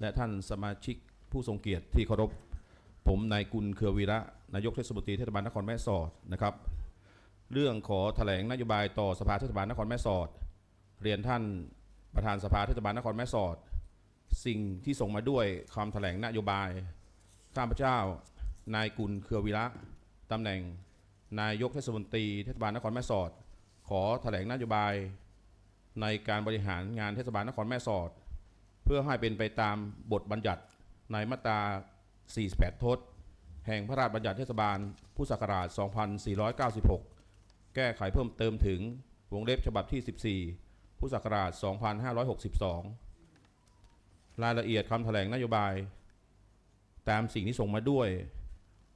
และท่านสมาชิกผู้ทรงเกียรติที่เคารพ ผมนายกุลเครือวีระ นายกเทศมนตรีเทศบาลนครแม่สอดนะครับ เรื่องขอแถลงนโยบายต่อสภาเทศบาลนครแม่สอด เรียนท่านประธานสภาเทศบาลนครแม่สอด สิ่งที่ส่งมาด้วยคำแถลงนโยบายข้าพเจ้านายกุลเครือวีระตำแหน่งนายกเทศมนตรีเทศบาลนครแม่สอด ขอแถลงนโยบาย ในการบริหารงานเทศบาลนครแม่สอด พื่อให้เป็นไปตามบทบัญญัติในมาตรา 48 ทศ แห่งพระราชบัญญัติเทศบาลพุทธศักราช 2496 แก้ไขเพิ่มเติมถึงวงเล็บฉบับที่ 14 พุทธศักราช 2562 รายละเอียดคำแถลงนโยบาย ตามสิ่งที่ส่งมาด้วย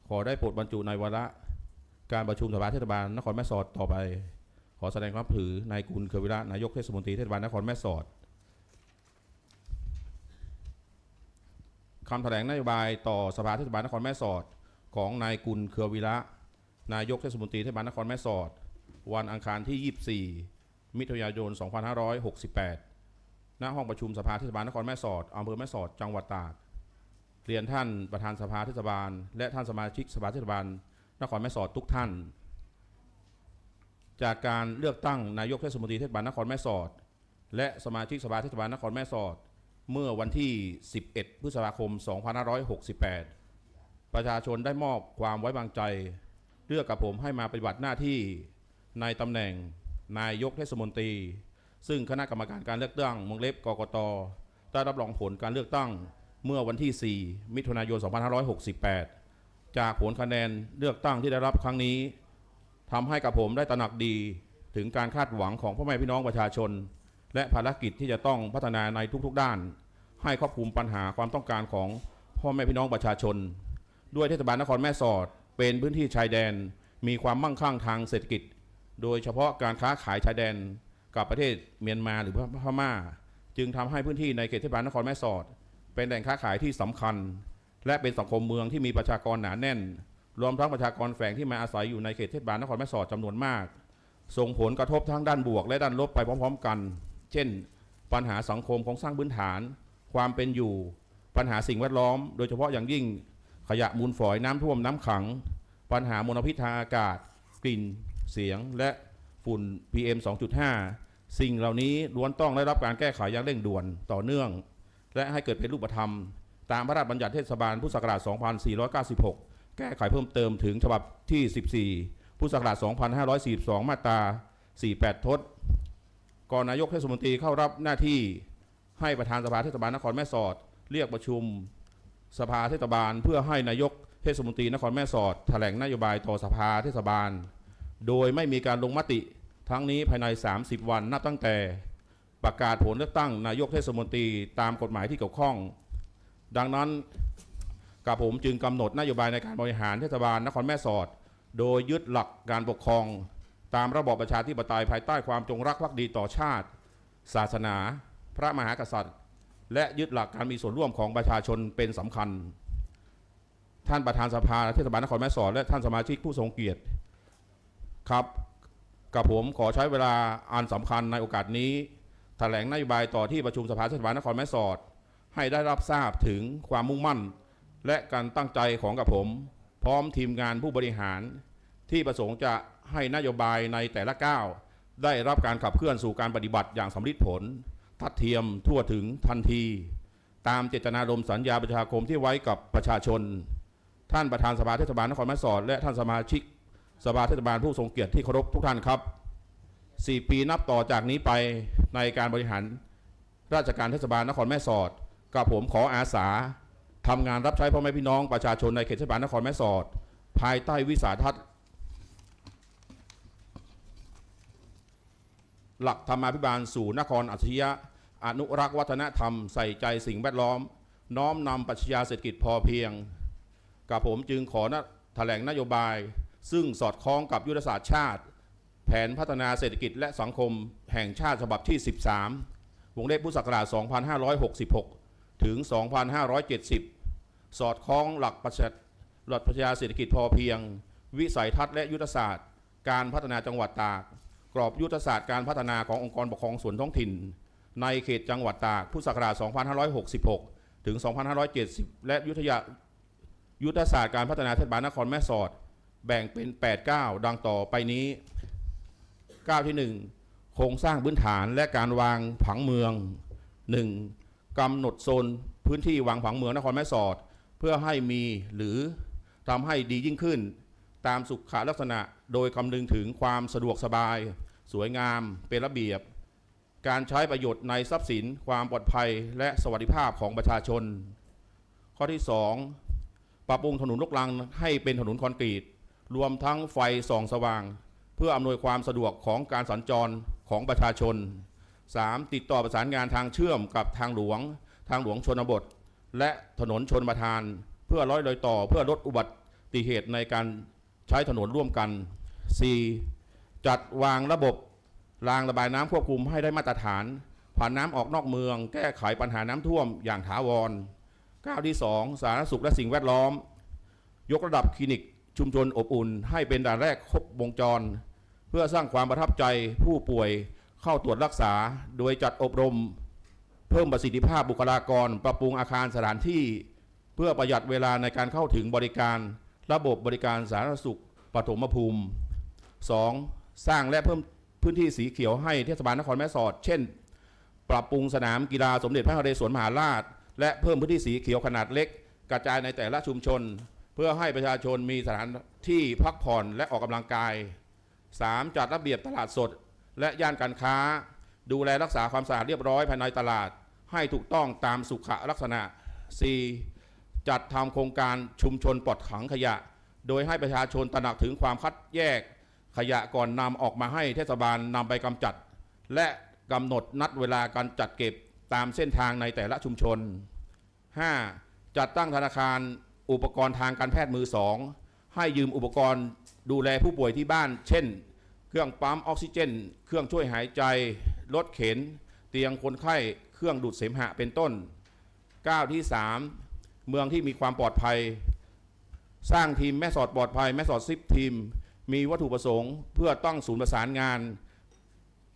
ขอได้โปรดบรรจุในวาระการประชุมสภาเทศบาลนครแม่สอดต่อไป ขอแสดงความถือ นายกุลเครือวิระนายกเทศมนตรีเทศบาลนครแม่สอด คำแถลงนโยบายต่อสภาเทศบาลนครแม่สอด ของนายกุลเครือวิระ นายกเทศมนตรีเทศบาลนครแม่สอด วันอังคารที่ 24 มิถุนายน 2568 ณ ห้องประชุมสภาเทศบาลนครแม่สอดอำเภอแม่สอด จังหวัดตาก เรียนท่านประธานสภาเทศบาล และท่านสมาชิกสภาเทศบาลนครแม่สอดทุกท่าน จากการเลือกตั้งนายกเทศมนตรีเทศบาลนครแม่สอด และสมาชิกสภาเทศบาลนครแม่สอด เมื่อวันที่ 11 พฤษภาคม 2568 ประชาชนได้มอบความไว้วางใจ เลือกกับผมให้มาปฏิบัติหน้าที่ในตำแหน่งนายกเทศมนตรี ซึ่งคณะกรรมการการเลือกตั้งวงเล็บกกตได้รับรองผลการเลือกตั้งเมื่อวันที่ 4 มิถุนายน 2568 จากผลคะแนนเลือกตั้งที่ได้รับครั้งนี้ทำให้กับผมได้ตระหนักดีถึงการคาดหวังของพ่อแม่พี่น้องประชาชน และภารกิจที่จะต้องพัฒนาในทุกๆด้าน ให้ครอบคลุมปัญหาความต้องการของพ่อแม่พี่น้องประชาชน ด้วยเทศบาลนครแม่สอด เป็นพื้นที่ชายแดน มีความมั่งคั่งทางเศรษฐกิจ โดยเฉพาะการค้าขายชายแดนกับประเทศเมียนมาหรือพม่า จึงทำให้พื้นที่ในเขตเทศบาลนครแม่สอด เป็นแหล่งค้าขายที่สำคัญ และเป็นสังคมเมืองที่มีประชากรหนาแน่น รวมทั้งประชากรแฝงที่มาอาศัยอยู่ในเขตเทศบาลนครแม่สอดจำนวนมาก ส่งผลกระทบทั้งด้านบวกและด้านลบไปพร้อม ๆ กัน เช่น ปัญหาสังคมของสร้างพื้นฐาน ความเป็นอยู่ ปัญหาสิ่งแวดล้อม โดยเฉพาะอย่างยิ่งขยะมูลฝอยน้ำท่วมน้ำขัง ปัญหามลพิษทางอากาศ กลิ่น เสียง และฝุ่น PM 2.5 สิ่งเหล่านี้ล้วนต้องได้รับการแก้ไขอย่างเร่งด่วนต่อเนื่อง และให้เกิดเป็นรูปธรรม ตามพระราชบัญญัติเทศบาลพุทธศักราช 2496 แก้ไขเพิ่มเติมถึงฉบับที่ 14 พุทธศักราช 2542 มาตรา 48 ทศ ก่อนนายกเทศมนตรีเข้ารับหน้าที่ให้ประธานสภาเทศบาลนครแม่สอด เรียกประชุมสภาเทศบาล เพื่อให้นายกเทศมนตรีนครแม่สอดแถลงนโยบายต่อสภาเทศบาล โดยไม่มีการลงมติทั้งนี้ภายใน 30 วันนับตั้งแต่ประกาศผลเลือกตั้งนายกเทศมนตรีตามกฎหมายที่เกี่ยวข้อง ดังนั้นกับผมจึงกำหนดนโยบายในการบริหารเทศบาลนครแม่สอด โดยยึดหลักการปกครอง ตามระบอบประชาธิปไตยภายใต้ความจงรักภักดีต่อชาติ ศาสนา พระมหากษัตริย์ และยึดหลักการมีส่วนร่วมของประชาชนเป็นสำคัญ ท่านประธานสภาเทศบาลนครแม่สอดและท่านสมาชิกผู้ทรงเกียรติครับกับผมขอใช้เวลาอันสำคัญในโอกาสนี้แถลงนโยบายต่อที่ประชุมสภาเทศบาลนครแม่สอด ให้ได้รับทราบถึงความมุ่งมั่น และการตั้งใจของกับผม พร้อมทีมงานผู้บริหาร ที่ประสงค์จะให้นโยบายในแต่ละก้าว ได้รับการขับเคลื่อนสู่การปฏิบัติอย่างสำลิดผล ทัดเทียมทั่วถึงทันที ตามเจตนารมณ์สัญญาประชาคมที่ไว้กับประชาชน ท่านประธานสภาเทศบาลนครแม่สอด และท่านสมาชิกสภาเทศบาลผู้ทรงเกียรติที่เคารพทุกท่านครับ 4 ปีนับต่อจากนี้ไปในการบริหารราชการเทศบาลนครแม่สอด กับผมขออาสาทำงานรับใช้พ่อแม่พี่น้องประชาชนในเขตเทศบาลนครแม่สอด ภายใต้วิสัยทัศน์ หลักธรรมาภิบาลสู่นครอัจฉริยะ อนุรักษ์วัฒนธรรมใส่ใจสิ่งแวดล้อม น้อมนำปรัชญาเศรษฐกิจพอเพียง กับผมจึงขอนะแถลงนโยบาย ซึ่งสอดคล้องกับยุทธศาสตร์ชาติ แผนพัฒนาเศรษฐกิจและสังคมแห่งชาติฉบับที่ 13 วงเล็บพุทธศักราช 2566 ถึง 2570 สอดคล้องหลักปรัชญาหลักปัชญาเศรษฐกิจพอเพียง วิสัยทัศน์และยุทธศาสตร์ การพัฒนาจังหวัดตาก กรอบยุทธศาสตร์การพัฒนาขององค์กรปกครองส่วนท้องถิ่น ในเขตจังหวัดตากพุทธศักราช 2566 ถึง 2570 และยุทธยายุทธศาสตร์การพัฒนาเทศบาลนครแม่สอด แบ่งเป็น8ก้าวดังต่อไปนี้ก้าวที่ 1 โครงสร้างพื้นฐานและการวางผังเมือง 1. กำหนดโซนพื้นที่วางผังเมืองนครแม่สอด เพื่อให้มีหรือทำให้ดียิ่งขึ้น ตามสุขลักษณะโดยคำนึงถึงความสะดวกสบาย สวยงามเป็นระเบียบ การใช้ประโยชน์ในทรัพย์สิน ความปลอดภัย และสวัสดิภาพของประชาชน ข้อที่ 2 ปรับปรุงถนนลูกรังให้เป็นถนนคอนกรีต รวมทั้งไฟส่องสว่าง เพื่ออำนวยความสะดวกของการสัญจรของประชาชน 3. ติดต่อประสานงานทางเชื่อมกับทางหลวง ทางหลวงชนบท และถนนชนประทาน เพื่อร้อยรอยต่อเพื่อลดอุบัติเหตุในการใช้ถนนร่วมกัน 4. จัดวางระบบรางระบายน้ำควบคุมให้ได้มาตรฐาน ผ่านน้ำออกนอกเมือง แก้ไขปัญหาน้ำท่วมอย่างถาวรก้าวที่ 2 สาธารณสุขและสิ่งแวดล้อม ยกระดับคลินิกชุมชนอบอุ่น ให้เป็นด่านแรกครบวงจร เพื่อสร้างความประทับใจผู้ป่วยเข้าตรวจรักษา โดยจัดอบรม เพิ่มประสิทธิภาพบุคลากร ปรับปรุงอาคารสถานที่ เพื่อประหยัดเวลาในการเข้าถึงบริการ ระบบบริการสาธารณสุขปฐมภูมิ 2. สร้างและเพิ่มพื้นที่สีเขียวให้เทศบาลนครแม่สอด เช่น ปรับปรุงสนามกีฬาสมเด็จพระนเรศวรมหาราช และเพิ่มพื้นที่สีเขียวขนาดเล็ก กระจายในแต่ละชุมชน เพื่อให้ประชาชนมีสถานที่พักผ่อนและออกกำลังกาย 3. จัดระเบียบตลาดสด และย่านการค้า ดูแลรักษาความสะอาดเรียบร้อยภายในตลาด ให้ถูกต้องตามสุขลักษณะ 4. จัดทำโครงการชุมชนปลอดขังขยะ โดยให้ประชาชนตระหนักถึงความคัดแยก ขยะก่อนนำออกมาให้เทศบาลนำไปกำจัด และกำหนดนัดเวลาการจัดเก็บตามเส้นทางในแต่ละชุมชน 5. จัดตั้งธนาคารอุปกรณ์ทางการแพทย์มือสองให้ยืมอุปกรณ์ดูแลผู้ป่วยที่บ้าน เช่น เครื่องปั๊มออกซิเจน เครื่องช่วยหายใจ รถเข็น เตียงคนไข้ เครื่องดูดเสมหะเป็นต้น 9 ที่ 3 เมืองที่มีความปลอดภัย สร้างทีมแม่สอดปลอดภัย แม่สอดซิปทีม มีวัตถุประสงค์ เพื่อตั้งศูนย์ประสานงาน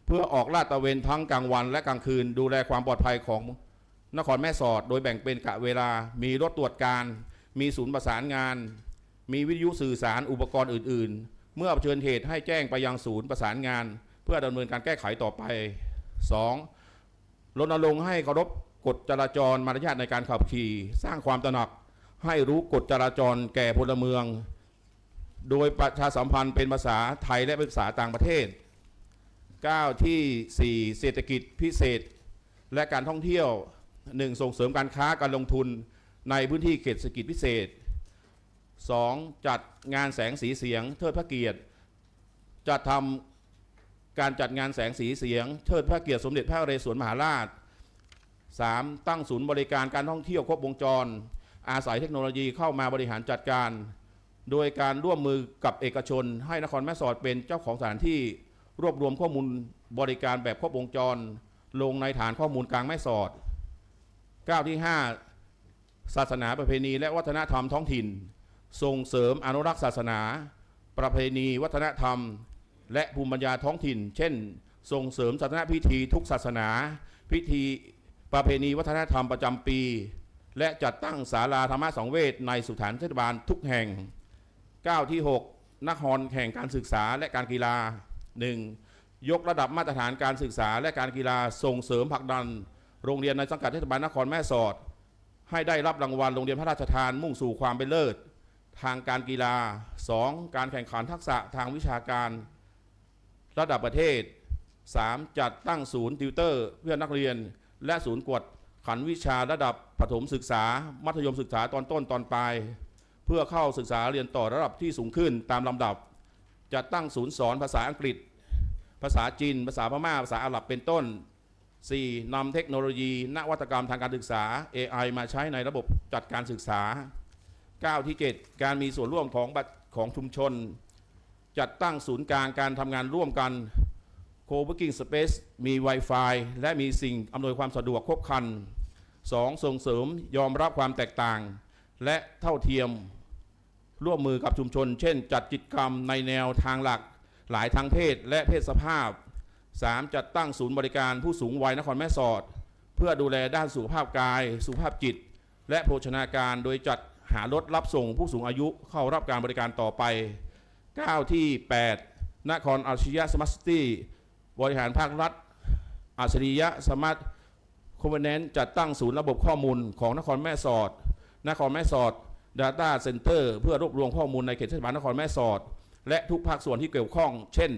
เพื่อออกลาดตระเวนทั้งกลางวันและกลางคืน ดูแลความปลอดภัยของนครแม่สอด โดยแบ่งเป็นกะเวลา มีรถตรวจการ มีศูนย์ประสานงาน มีวิทยุสื่อสารอุปกรณ์อื่น ๆ เมื่อเผชิญเหตุให้แจ้งไปยังศูนย์ประสานงาน เพื่อดำเนินการแก้ไขต่อไป 2. รณรงค์ให้เคารพกฎจราจรมารยาทในการขับขี่ สร้างความตระหนัก ให้รู้กฎจราจรแก่พลเมือง โดยประชาสัมพันธ์เป็นภาษาไทยและเป็นภาษาต่างประเทศ 9 ที่ 4 เศรษฐกิจพิเศษ และการท่องเที่ยว 1. ส่งเสริมการค้าการลงทุนในพื้นที่เขตเศรษฐกิจพิเศษ 2. จัดงานแสงสีเสียงเทิดพระเกียรติ จัดทำการจัดงานแสงสีเสียงเทิดพระเกียรติสมเด็จพระนเรศวรมหาราช 3. ตั้งศูนย์บริการการท่องเที่ยวครบวงจร อาศัยเทคโนโลยีเข้ามาบริหารจัดการ โดยการร่วมมือกับเอกชน ให้นครแม่สอดเป็นเจ้าของสถานที่รวบรวมข้อมูลบริการแบบครบวงจร ลงในฐานข้อมูลกลางแม่สอด9ที่ 5 ศาสนาประเพณี และวัฒนธรรมท้องถิ่น ส่งเสริมอนุรักษ์ศาสนา ประเพณี วัฒนธรรม และภูมิปัญญาท้องถิ่น เช่น ส่งเสริมศาสนาพิธีทุกศาสนา พิธีประเพณีวัฒนธรรมประจำปี และจัดตั้งศาลาธรรมะสังเวชในสุถานเทศบาลทุกแห่ง 9 ที่ 6นครแห่งการศึกษาและการกีฬา 1. ยกระดับมาตรฐานการศึกษาและการกีฬาส่งเสริมผลักดัน โรงเรียนในสังกัดเทศบาลนครแม่สอด ให้ได้รับรางวัลโรงเรียนพระราชทานมุ่งสู่ความเป็นเลิศ ทางการกีฬา 2. การแข่งขันทักษะทางวิชาการ ระดับประเทศ 3. จัดตั้งศูนย์ติวเตอร์เพื่อนักเรียน และศูนย์กวดขันวิชาระดับประถมศึกษา มัธยมศึกษาตอนต้นตอนปลาย พื่อเข้าศึกษาเรียนต่อระดับที่สูงขึ้นตามลำดับจัดตั้งศูนย์สอนภาษาอังกฤษ ภาษาจีน ภาษาพม่า ภาษาอาหรับเป็นต้น 4. นำเทคโนโลยี นวัตกรรมทางการศึกษา AI มาใช้ในระบบจัดการศึกษา 9 ที่ 7 การมีส่วนร่วมของบัตรของชุมชน จัดตั้งศูนย์กลางการทำงานร่วมกัน Co-working Space มี Wi-Fi และมีสิ่งอำนวยความสะดวกครบครัน 2. ส่งเสริมยอมรับความแตกต่าง และเท่าเทียม ร่วมมือกับชุมชน เช่น จัดกิจกรรมในแนวทางหลัก หลายทางเพศและเพศสภาพ 3. จัดตั้งศูนย์บริการผู้สูงวัยนครแม่สอด เพื่อดูแลด้านสุขภาพกาย สุขภาพจิต และโภชนาการโดยจัดหารถรับส่งผู้สูงอายุเข้ารับการบริการต่อไป 9 ที่ 8 นครอัจฉริยะสมาร์ทซิตี้บริหารภาครัฐอัจฉริยะสมาร์ทคอมเนนต์จัดตั้งศูนย์ระบบข้อมูลของนครแม่สอด นครแม่สอด Data Center เพื่อรวบรวมข้อมูลในเขตเทศบาลนครแม่สอด และทุกภาคส่วนที่เกี่ยวข้อง เช่น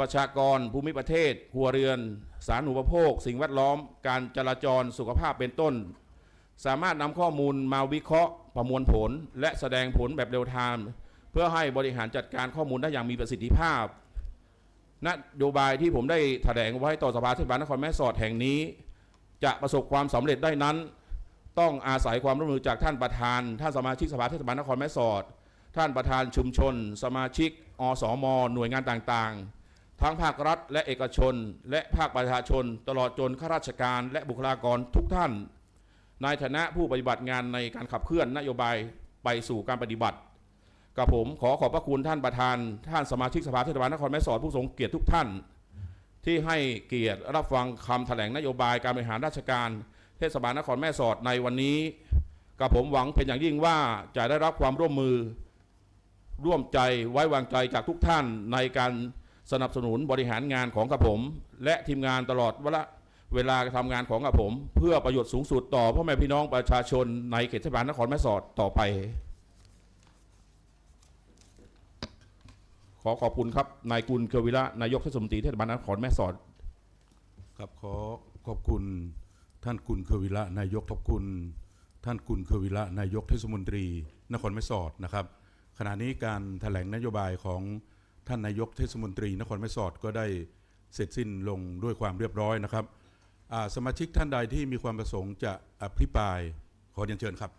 ประชากรภูมิประเทศครัวเรือน สาธารณูปโภค สิ่งแวดล้อม การจราจรสุขภาพเป็นต้น สามารถนำข้อมูลมาวิเคราะห์ ประมวลผล และแสดงผลแบบเร็วไทม์เพื่อให้บริหารจัดการข้อมูลได้อย่างมีประสิทธิภาพนโยบายที่ผมได้แถลงไว้ต่อสภาเทศบาลนครแม่สอดแห่งนี้ จะประสบความสำเร็จได้นั้น ต้องอาศัยความร่วมมือจากท่านประธาน ท่านสมาชิกสภาเทศบาลนครแม่สอด ท่านประธานชุมชน สมาชิก อสม หน่วยงานต่างๆ ทั้งภาครัฐและเอกชน และภาคประชาชน ตลอดจนข้าราชการและบุคลากรทุกท่าน ในฐานะผู้ปฏิบัติงานในการขับเคลื่อนนโยบายไปสู่การปฏิบัติกับผมขอขอบพระคุณท่านประธาน ท่านสมาชิกสภาเทศบาลนครแม่สอดผู้ทรงเกียรติทุกท่าน ที่ให้เกียรติรับฟังคำแถลงนโยบายการบริหารราชการ เทศบาลนครแม่สอดในวันนี้กับผมหวังเป็นอย่างยิ่งว่าจะได้รับความร่วมมือ ร่วมใจไว้วางใจจากทุกท่านในการสนับสนุนบริหารงานของกับผม และทีมงานตลอดเวลาเวลาทำงานของกับผม เพื่อประโยชน์สูงสุดต่อพ่อแม่พี่น้องประชาชนในเขตเทศบาลนครแม่สอดต่อไป ขอขอบคุณครับนายกุลเควิระนายกเทศมนตรีเทศบาลนครแม่สอดครับขอขอบคุณ ท่านกุลเควิละนายกทบคุณ ท่านกุลเควิละนายกเทศมนตรี นครแม่สอดนะครับ ขณะนี้การแถลงนโยบายของท่านนายกเทศมนตรี นครแม่สอดก็ได้เสร็จสิ้นลงด้วยความเรียบร้อยนะครับสมาชิกท่านใดที่มีความประสงค์จะอภิปรายขอเรียนเชิญครับ